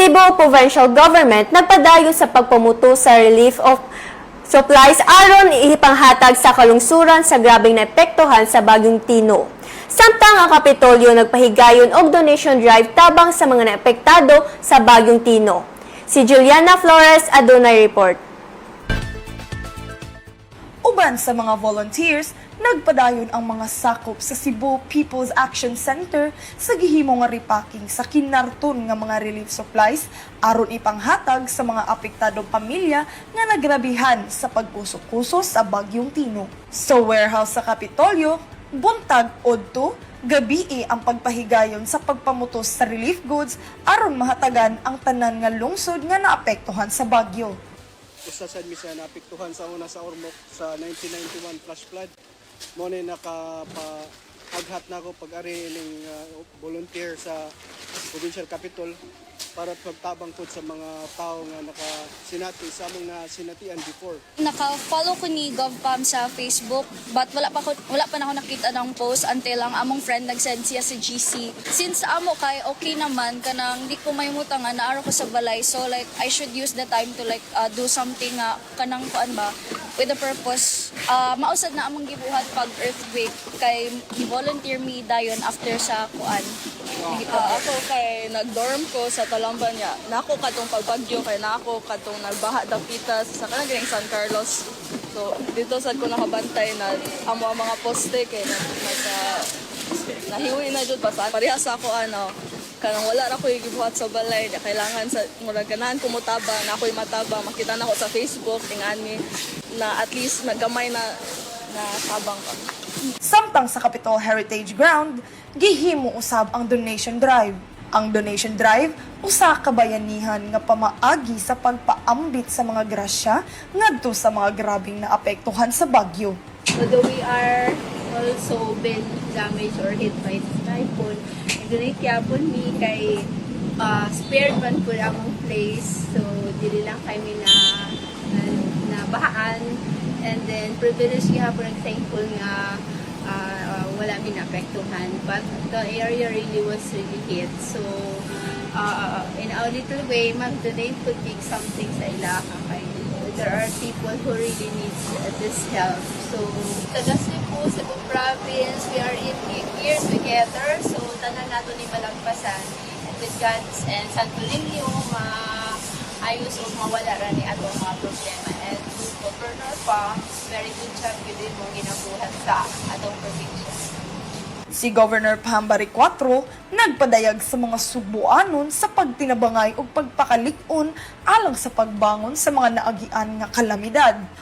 Cebu Provincial Government nagpadayon sa pagpamuto sa relief of supplies aron ihipanghatag sa kalungsuran sa grabing naepektuhan sa Bagyong Tino. Samtang ang Kapitolyo nagpahigayon og donation drive tabang sa mga naepektado sa Bagyong Tino. Si Juliana Flores adunay report. Uban sa mga volunteers, nagpadayon ang mga sakop sa Cebu People's Action Center sa gihimo nga repacking sa kinarton nga mga relief supplies aron ipanghatag sa mga apektadong pamilya nga nagrabihan sa pagkusok-kuso sa Bagyong Tino. Sa warehouse sa Kapitolyo, buntag odto gabii ang pagpahigayon sa pagpamutos sa relief goods aron mahatagan ang tanan nga lungsod nga naapektuhan sa bagyo. usa sad mi sa naapektuhan sa una sa Ormoc sa 1991 flash flood mo ni na ako pag-ari ning uh, volunteer sa provincial capital para pagtabang pod sa mga tao nga nakasinati sa among na sinatian before Naka-follow ko ni GovPam sa Facebook but wala pa ko, wala pa na ako nakita ng post until ang among friend nag-send siya sa GC. Since amo kay okay naman kanang di ko maymuta nga naaro ko sa balay so like I should use the time to like uh, do something nga kanang kuan ba with the purpose uh, mausad na among gibuhat pag earthquake kay gi-volunteer me dayon after sa kuan. Ah, ako kay nag-dorm ko sa Talamban niya. Nako katong pagbagyo kay nako katong nagbaha dapitas sa kanang San Carlos. So dito sad ko nakabantay na amo ang mga poste kay na, nasa nahiwi na jud basta parehas sa ako ano kanang wala ra ko gibuhat sa balay Di kailangan sa murag ganahan ko motaba na ako'y mataba makita na ko sa Facebook ingani na at least nagamay na na tabang ko. Samtang sa Capitol Heritage Ground, gihimo usab ang donation drive. Ang donation drive usa ka bayanihan nga pamaagi sa pagpaambit sa mga grasya ngadto sa mga grabing naapektuhan sa bagyo. although we are also been damaged or hit by typhoon, donate yapon mi kay uh, spared man po among place. So, dili lang kami na, na, na. And then, privilege gihapon ang thankful nga uh, wala mi naapektuhan. But the area really was really hit. So, uh, in our little way, mag-donate could be something sa ila kay there are people who really needs this help. So, taga Cebu, Cebu province, we are in here together. So, tanan nato ni malagpasan. And with God's and Santo Niño, ma ayos o mawala ra ni ato mga problema. And Governor pa, very good job yun din mong ginabuhat sa atong probinsya. Si Governor Pambari 4 nagpadayag sa mga Subuanon sa pagtinabangay ug pagpakalig-on alang sa pagbangon sa mga naagian nga kalamidad.